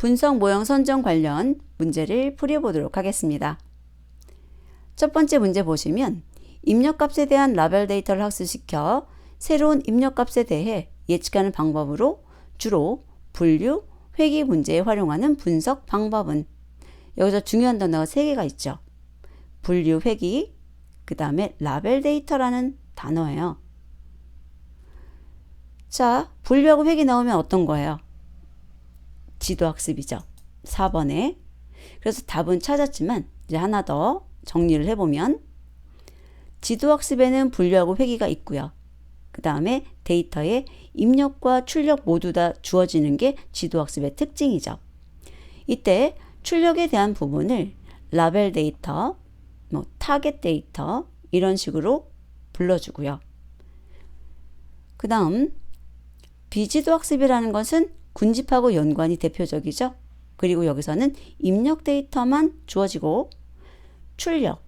분석 모형 선정 관련 문제를 풀이해보도록 하겠습니다. 첫 번째 문제 보시면 입력값에 대한 라벨 데이터를 학습시켜 새로운 입력값에 대해 예측하는 방법으로 주로 분류, 회귀 문제에 활용하는 분석 방법은 여기서 중요한 단어가 세 개가 있죠. 분류, 회귀, 그 다음에 라벨 데이터라는 단어예요. 자, 분류하고 회귀 나오면 어떤 거예요? 지도학습이죠. 4번에. 그래서 답은 찾았지만 이제 하나 더 정리를 해보면 지도학습에는 분류하고 회귀가 있고요. 그 다음에 데이터에 입력과 출력 모두 다 주어지는 게 지도학습의 특징이죠. 이때 출력에 대한 부분을 라벨 데이터, 뭐 타겟 데이터 이런 식으로 불러주고요. 그 다음 비지도 학습이라는 것은 군집하고 연관이 대표적이죠. 그리고 여기서는 입력 데이터만 주어지고 출력,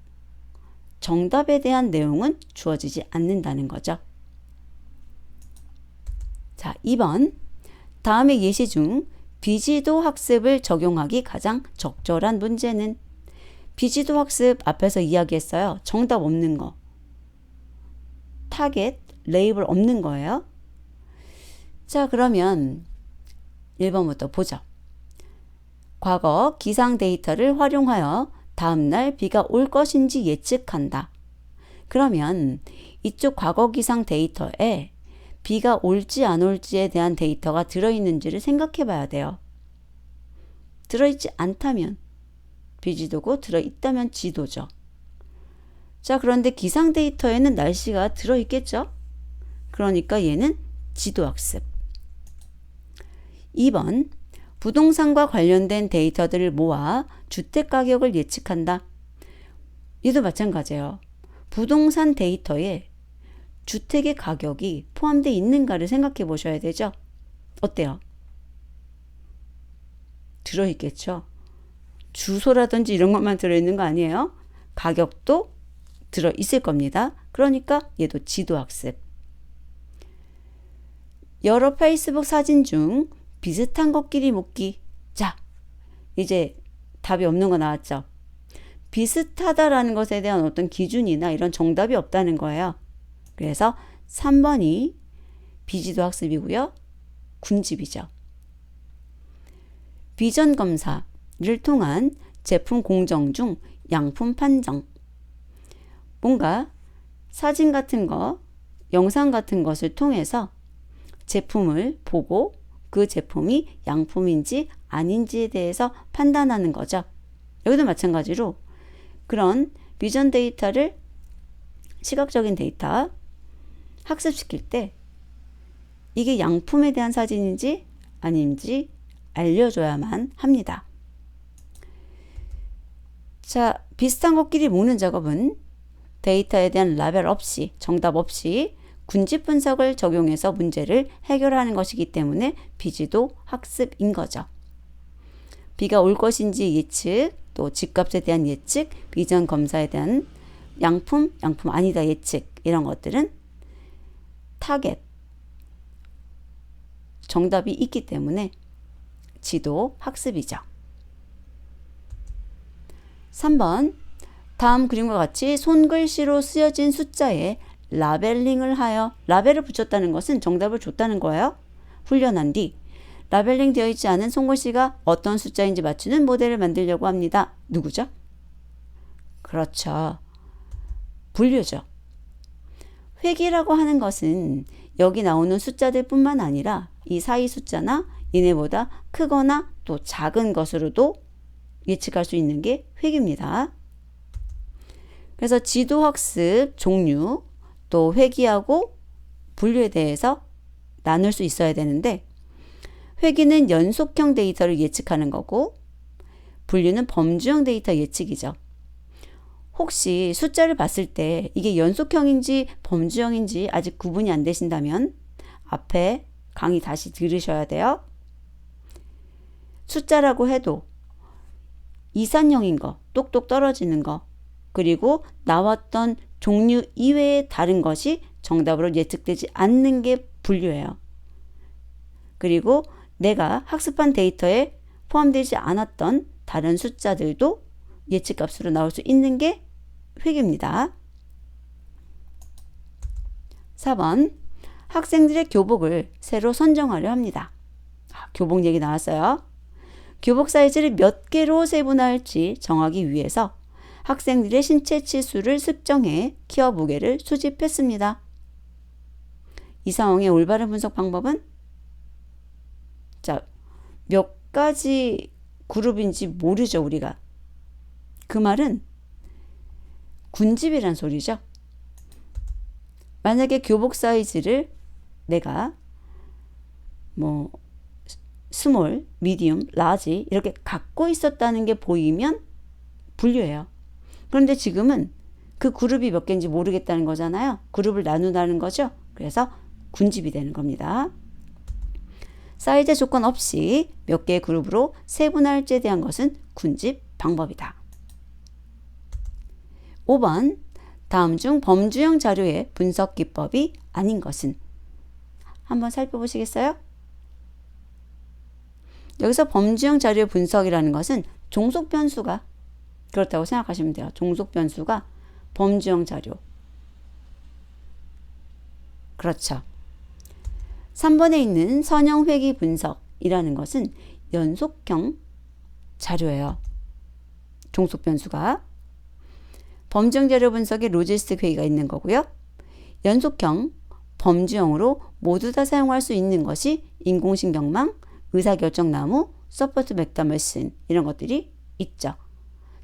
정답에 대한 내용은 주어지지 않는다는 거죠. 자, 2번. 다음의 예시 중 비지도 학습을 적용하기 가장 적절한 문제는 비지도 학습 앞에서 이야기했어요. 정답 없는 거. 타겟, 레이블 없는 거예요. 자, 그러면 1번부터 보죠. 과거 기상 데이터를 활용하여 다음날 비가 올 것인지 예측한다. 그러면 이쪽 과거 기상 데이터에 비가 올지 안 올지에 대한 데이터가 들어있는지를 생각해 봐야 돼요. 들어있지 않다면 비지도고 들어있다면 지도죠. 자, 그런데 기상 데이터에는 날씨가 들어있겠죠? 그러니까 얘는 지도학습. 2번. 부동산과 관련된 데이터들을 모아 주택 가격을 예측한다. 얘도 마찬가지예요. 부동산 데이터에 주택의 가격이 포함되어 있는가를 생각해 보셔야 되죠. 어때요? 들어있겠죠. 주소라든지 이런 것만 들어있는 거 아니에요? 가격도 들어있을 겁니다. 그러니까 얘도 지도학습. 여러 페이스북 사진 중 비슷한 것끼리 묶기. 자, 이제 답이 없는 거 나왔죠? 비슷하다라는 것에 대한 어떤 기준이나 이런 정답이 없다는 거예요. 그래서 3번이 비지도 학습이고요. 군집이죠. 비전 검사를 통한 제품 공정 중 양품 판정. 뭔가 사진 같은 거, 영상 같은 것을 통해서 제품을 보고 그 제품이 양품인지 아닌지에 대해서 판단하는 거죠. 여기도 마찬가지로 그런 비전 데이터를 시각적인 데이터 학습시킬 때 이게 양품에 대한 사진인지 아닌지 알려줘야만 합니다. 자, 비슷한 것끼리 모으는 작업은 데이터에 대한 라벨 없이, 정답 없이 군집 분석을 적용해서 문제를 해결하는 것이기 때문에 비지도 학습인 거죠. 비가 올 것인지 예측, 또 집값에 대한 예측, 비전 검사에 대한 양품, 양품 아니다 예측 이런 것들은 타겟 정답이 있기 때문에 지도 학습이죠. 3번 다음 그림과 같이 손글씨로 쓰여진 숫자에 라벨링을 하여 라벨을 붙였다는 것은 정답을 줬다는 거예요. 훈련한 뒤 라벨링 되어 있지 않은 송글씨가 어떤 숫자인지 맞추는 모델을 만들려고 합니다. 누구죠? 그렇죠. 분류죠. 회기라고 하는 것은 여기 나오는 숫자들 뿐만 아니라 이 사이 숫자나 얘네보다 크거나 또 작은 것으로도 예측할 수 있는 게 회기입니다. 그래서 지도학습 종류 또 회기하고 분류에 대해서 나눌 수 있어야 되는데 회기는 연속형 데이터를 예측하는 거고 분류는 범주형 데이터 예측이죠. 혹시 숫자를 봤을 때 이게 연속형인지 범주형인지 아직 구분이 안 되신다면 앞에 강의 다시 들으셔야 돼요. 숫자라고 해도 이산형인 거, 똑똑 떨어지는 거, 그리고 나왔던 종류 이외의 다른 것이 정답으로 예측되지 않는 게 분류예요. 그리고 내가 학습한 데이터에 포함되지 않았던 다른 숫자들도 예측값으로 나올 수 있는 게 회계입니다. 4번 학생들의 교복을 새로 선정하려 합니다. 아, 교복 얘기 나왔어요. 교복 사이즈를 몇 개로 세분화할지 정하기 위해서 학생들의 신체 치수를 측정해 키워 무게를 수집했습니다. 이 상황의 올바른 분석 방법은 자, 몇 가지 그룹인지 모르죠, 우리가. 그 말은 군집이란 소리죠. 만약에 교복 사이즈를 내가 뭐 스몰, 미디움, 라지 이렇게 갖고 있었다는 게 보이면 분류해요. 그런데 지금은 그 그룹이 몇 개인지 모르겠다는 거잖아요. 그룹을 나눈다는 거죠. 그래서 군집이 되는 겁니다. 사이즈 조건 없이 몇 개의 그룹으로 세분할지에 대한 것은 군집 방법이다. 5번 다음 중 범주형 자료의 분석 기법이 아닌 것은 한번 살펴보시겠어요? 여기서 범주형 자료 분석이라는 것은 종속 변수가 그렇다고 생각하시면 돼요. 종속 변수가 범주형 자료. 그렇죠. 3번에 있는 선형 회귀 분석이라는 것은 연속형 자료예요. 종속 변수가 범주형 자료 분석에 로지스틱 회의가 있는 거고요. 연속형, 범주형으로 모두 다 사용할 수 있는 것이 인공신경망, 의사결정 나무, 서포트 맥다머신 이런 것들이 있죠.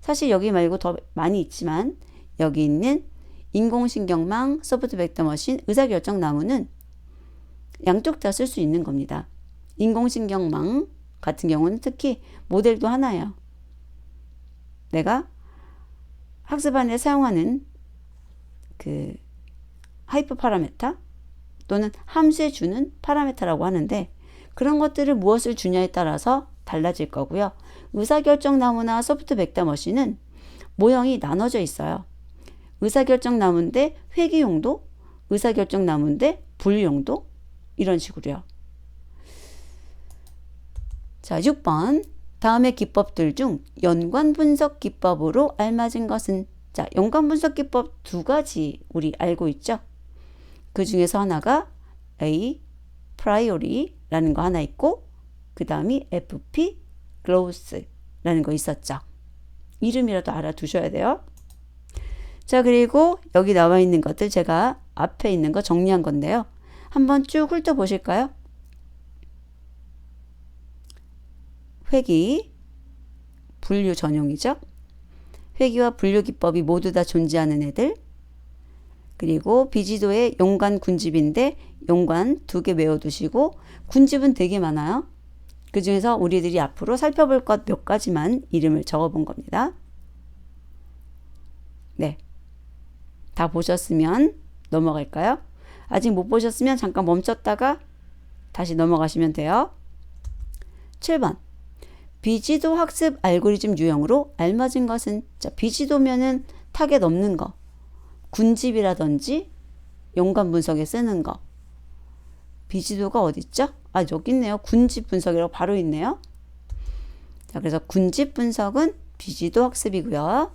사실 여기 말고 더 많이 있지만 여기 있는 인공신경망, 서포트 맥다머신, 의사결정 나무는 양쪽 다 쓸 수 있는 겁니다. 인공신경망 같은 경우는 특히 모델도 하나예요. 내가 학습안에 사용하는 그 하이퍼 파라메타 또는 함수에 주는 파라메타라고 하는데 그런 것들을 무엇을 주냐에 따라서 달라질 거고요. 의사결정 나무나 소프트 백다 머신은 모형이 나눠져 있어요. 의사결정 나무인데 회귀용도, 의사결정 나무인데 분류용도 이런 식으로요. 자, 6번. 다음의 기법들 중 연관 분석 기법으로 알맞은 것은 자, 연관 분석 기법 두 가지 우리 알고 있죠? 그 중에서 하나가 A priori라는 거 하나 있고 그 다음이 FP growth라는 거 있었죠. 이름이라도 알아두셔야 돼요. 자, 그리고 여기 나와 있는 것들 제가 앞에 있는 거 정리한 건데요. 한번 쭉 훑어보실까요? 회기, 분류 전용이죠. 회기와 분류 기법이 모두 다 존재하는 애들. 그리고 비지도의 용관 군집인데 용관 두 개 외워두시고 군집은 되게 많아요. 그 중에서 우리들이 앞으로 살펴볼 것 몇 가지만 이름을 적어본 겁니다. 네. 다 보셨으면 넘어갈까요? 아직 못 보셨으면 잠깐 멈췄다가 다시 넘어가시면 돼요. 7번. 비지도 학습 알고리즘 유형으로 알맞은 것은 자, 비지도면은 타겟 없는 거. 군집이라든지 연관 분석에 쓰는 거. 비지도가 어디 있죠? 아, 여기 있네요. 군집 분석이라고 바로 있네요. 자, 그래서 군집 분석은 비지도 학습이고요.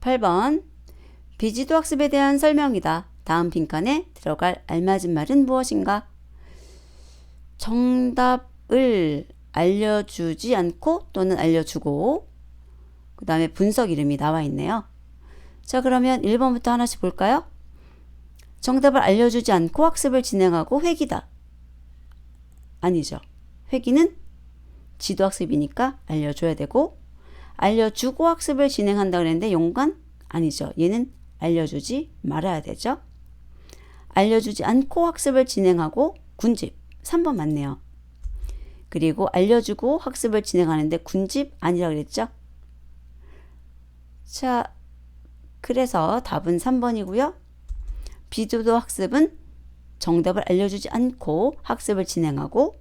8번. 비지도 학습에 대한 설명이다. 다음 빈칸에 들어갈 알맞은 말은 무엇인가? 정답을 알려주지 않고 또는 알려주고 그 다음에 분석 이름이 나와 있네요. 자 그러면 1번부터 하나씩 볼까요? 정답을 알려주지 않고 학습을 진행하고 회기다. 아니죠. 회기는 지도학습이니까 알려줘야 되고 알려주고 학습을 진행한다 그랬는데 용관? 아니죠. 얘는 알려주지 말아야 되죠. 알려주지 않고 학습을 진행하고 군집 3번 맞네요. 그리고 알려주고 학습을 진행하는데 군집 아니라 그랬죠. 자, 그래서 답은 3번이고요. 비주도 학습은 정답을 알려주지 않고 학습을 진행하고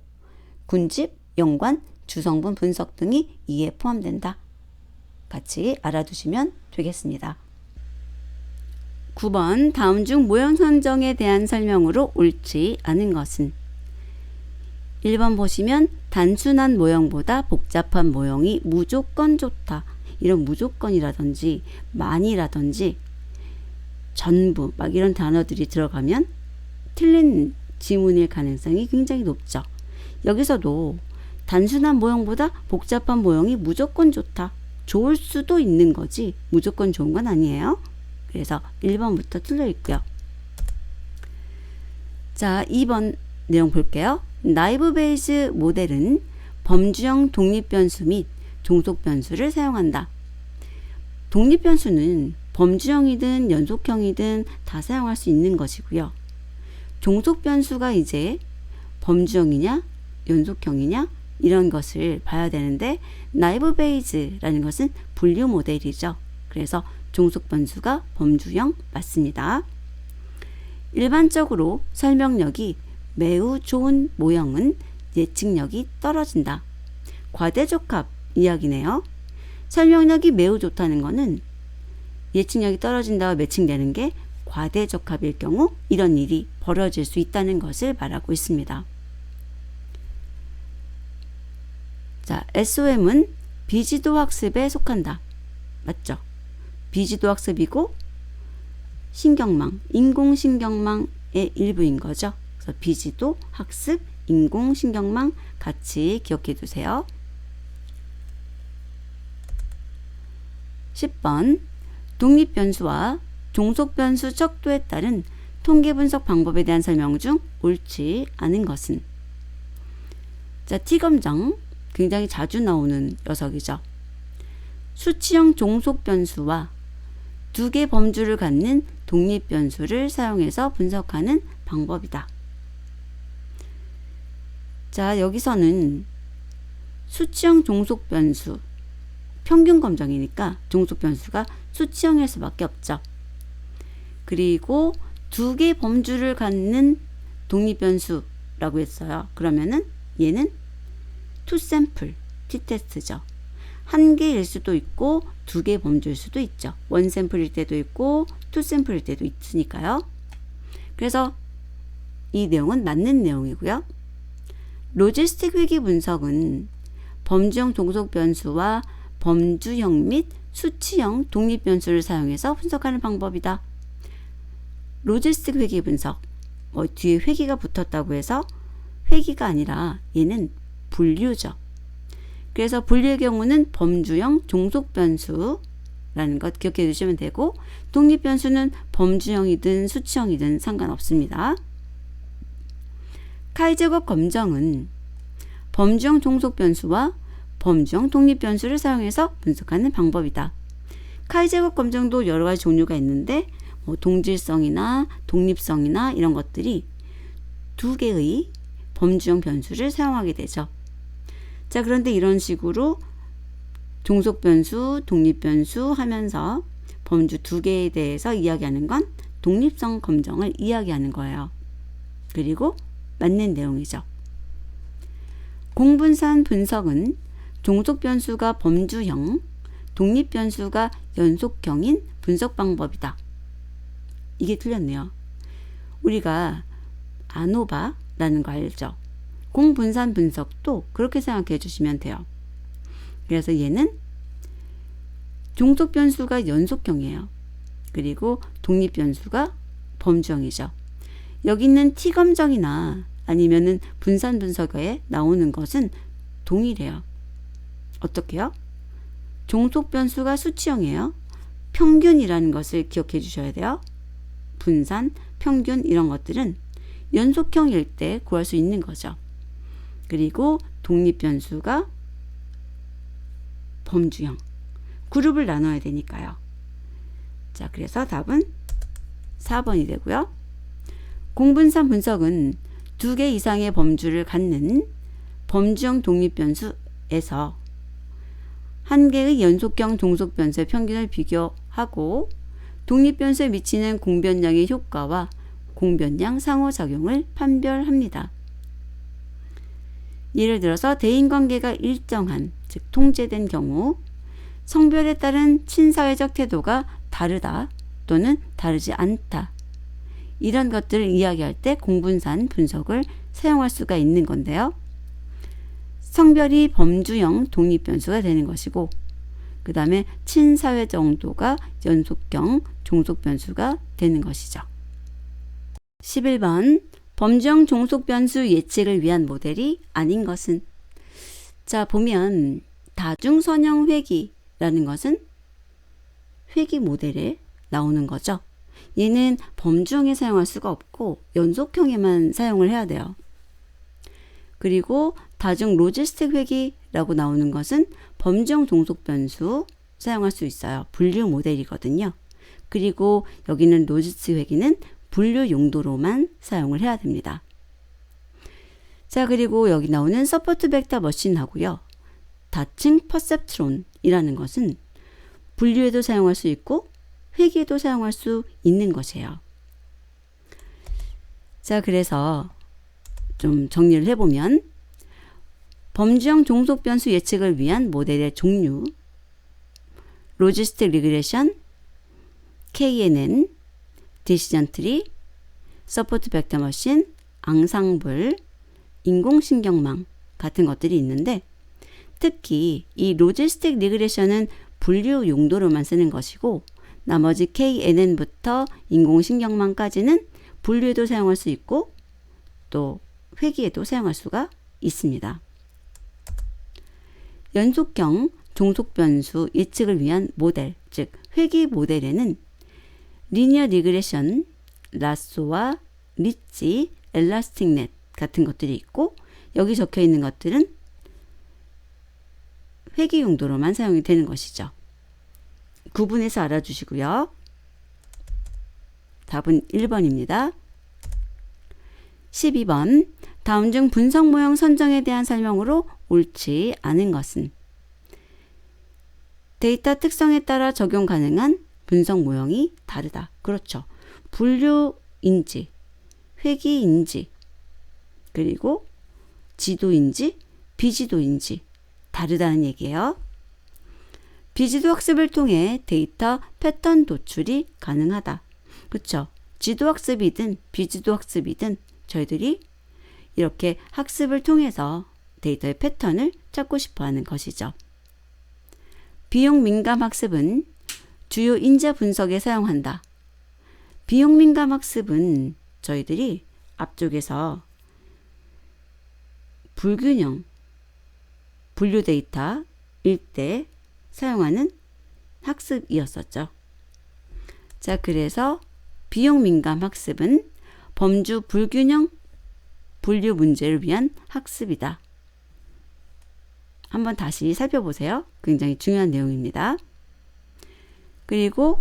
군집, 연관, 주성분 분석 등이 이에 포함된다. 같이 알아두시면 되겠습니다. 9번 다음 중 모형 선정에 대한 설명으로 옳지 않은 것은 1번 보시면 단순한 모형보다 복잡한 모형이 무조건 좋다. 이런 무조건이라든지 많이라든지 전부 막 이런 단어들이 들어가면 틀린 지문일 가능성이 굉장히 높죠. 여기서도 단순한 모형보다 복잡한 모형이 무조건 좋다. 좋을 수도 있는 거지 무조건 좋은 건 아니에요. 그래서 1번부터 틀려 있고요. 자, 2번 내용 볼게요. 나이브 베이스 모델은 범주형 독립 변수 및 종속 변수를 사용한다. 독립 변수는 범주형이든 연속형이든 다 사용할 수 있는 것이고요. 종속 변수가 이제 범주형이냐 연속형이냐 이런 것을 봐야 되는데 나이브 베이즈라는 것은 분류 모델이죠. 그래서 종속 변수가 범주형 맞습니다. 일반적으로 설명력이 매우 좋은 모형은 예측력이 떨어진다. 과대적합 이야기네요. 설명력이 매우 좋다는 것은 예측력이 떨어진다와 매칭되는 게 과대적합일 경우 이런 일이 벌어질 수 있다는 것을 말하고 있습니다. 자, SOM은 비지도 학습에 속한다. 맞죠? 비지도 학습이고 신경망, 인공신경망의 일부인 거죠. 그래서 비지도 학습, 인공신경망 같이 기억해 두세요. 10번 독립변수와 종속변수 척도에 따른 통계 분석 방법에 대한 설명 중 옳지 않은 것은 자, T검정 굉장히 자주 나오는 녀석이죠. 수치형 종속 변수와 두 개 범주를 갖는 독립 변수를 사용해서 분석하는 방법이다. 자, 여기서는 수치형 종속 변수 평균 검정이니까 종속 변수가 수치형일 수밖에 없죠. 그리고 두 개 범주를 갖는 독립 변수라고 했어요. 그러면은 얘는 투 샘플, t-테스트죠. 한 개일 수도 있고 두 개 범주일 수도 있죠. 원 샘플일 때도 있고 투 샘플일 때도 있으니까요. 그래서 이 내용은 맞는 내용이고요. 로지스틱 위기 분석은 범주형 종속 변수와 범주형 및 수치형 독립 변수를 사용해서 분석하는 방법이다. 로지스틱 회귀 분석. 뭐 뒤에 회귀가 붙었다고 해서 회귀가 아니라 얘는 분류죠. 그래서 분류의 경우는 범주형 종속 변수라는 것 기억해 두시면 되고 독립 변수는 범주형이든 수치형이든 상관없습니다. 카이 제곱 검정은 범주형 종속 변수와 범주형 독립 변수를 사용해서 분석하는 방법이다. 카이 제곱 검정도 여러 가지 종류가 있는데 뭐 동질성이나 독립성이나 이런 것들이 두 개의 범주형 변수를 사용하게 되죠. 자, 그런데 이런 식으로 종속 변수, 독립 변수 하면서 범주 두 개에 대해서 이야기하는 건 독립성 검정을 이야기하는 거예요. 그리고 맞는 내용이죠. 공분산 분석은 종속 변수가 범주형, 독립 변수가 연속형인 분석 방법이다. 이게 틀렸네요. 우리가 아노바라는 거 알죠? 공분산 분석도 그렇게 생각해 주시면 돼요. 그래서 얘는 종속 변수가 연속형이에요. 그리고 독립 변수가 범주형이죠. 여기 있는 T검정이나 아니면은 분산 분석에 나오는 것은 동일해요. 어떻게요? 종속 변수가 수치형이에요. 평균이라는 것을 기억해 주셔야 돼요. 분산, 평균 이런 것들은 연속형일 때 구할 수 있는 거죠. 그리고 독립 변수가 범주형. 그룹을 나눠야 되니까요. 자, 그래서 답은 4번이 되고요. 공분산 분석은 두 개 이상의 범주를 갖는 범주형 독립 변수에서 한 개의 연속형 종속 변수의 평균을 비교하고 독립 변수에 미치는 공변량의 효과와 공변량 상호작용을 판별합니다. 예를 들어서 대인관계가 일정한, 즉 통제된 경우 성별에 따른 친사회적 태도가 다르다 또는 다르지 않다. 이런 것들을 이야기할 때 공분산 분석을 사용할 수가 있는 건데요. 성별이 범주형 독립변수가 되는 것이고 그 다음에 친사회 정도가 연속형 종속변수가 되는 것이죠. 11번 범주형 종속변수 예측을 위한 모델이 아닌 것은 자 보면 다중선형 회귀라는 것은 회귀 모델에 나오는 거죠. 얘는 범주형에 사용할 수가 없고 연속형에만 사용을 해야 돼요. 그리고 다중 로지스틱 회귀라고 나오는 것은 범주형 종속 변수 사용할 수 있어요. 분류 모델이거든요. 그리고 여기는 로지스틱 회귀는 분류 용도로만 사용을 해야 됩니다. 자, 그리고 여기 나오는 서포트 벡터 머신하고요. 다층 퍼셉트론이라는 것은 분류에도 사용할 수 있고 회계에도 사용할 수 있는 것이에요. 자, 그래서 좀 정리를 해보면 범주형 종속 변수 예측을 위한 모델의 종류 로지스틱 리그레션, KNN, 디시전 트리, 서포트 벡터 머신, 앙상블, 인공신경망 같은 것들이 있는데 특히 이 로지스틱 리그레션은 분류 용도로만 쓰는 것이고 나머지 KNN부터 인공신경망까지는 분류에도 사용할 수 있고 또 회귀에도 사용할 수가 있습니다. 연속형 종속변수 예측을 위한 모델, 즉 회귀 모델에는 리니어 리그레션, 라쏘와 리치, 엘라스틱넷 같은 것들이 있고 여기 적혀 있는 것들은 회귀 용도로만 사용이 되는 것이죠. 구분해서 알아주시고요. 답은 1번입니다. 12번 다음 중 분석 모형 선정에 대한 설명으로 옳지 않은 것은 데이터 특성에 따라 적용 가능한 분석 모형이 다르다. 그렇죠. 분류인지, 회귀인지, 그리고 지도인지, 비지도인지 다르다는 얘기예요. 비지도 학습을 통해 데이터 패턴 도출이 가능하다. 그렇죠. 지도 학습이든 비지도 학습이든 저희들이 이렇게 학습을 통해서 데이터의 패턴을 찾고 싶어 하는 것이죠. 비용 민감 학습은 주요 인자 분석에 사용한다. 비용 민감 학습은 저희들이 앞쪽에서 불균형, 분류 데이터 일 때 사용하는 학습이었었죠. 자, 그래서 비용 민감 학습은 범주 불균형 분류 문제를 위한 학습이다. 한번 다시 살펴보세요. 굉장히 중요한 내용입니다. 그리고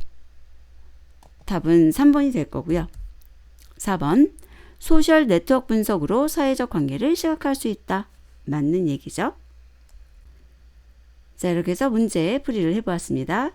답은 3번이 될 거고요. 4번 소셜 네트워크 분석으로 사회적 관계를 시각할 수 있다. 맞는 얘기죠. 자, 이렇게 해서 문제 풀이를 해보았습니다.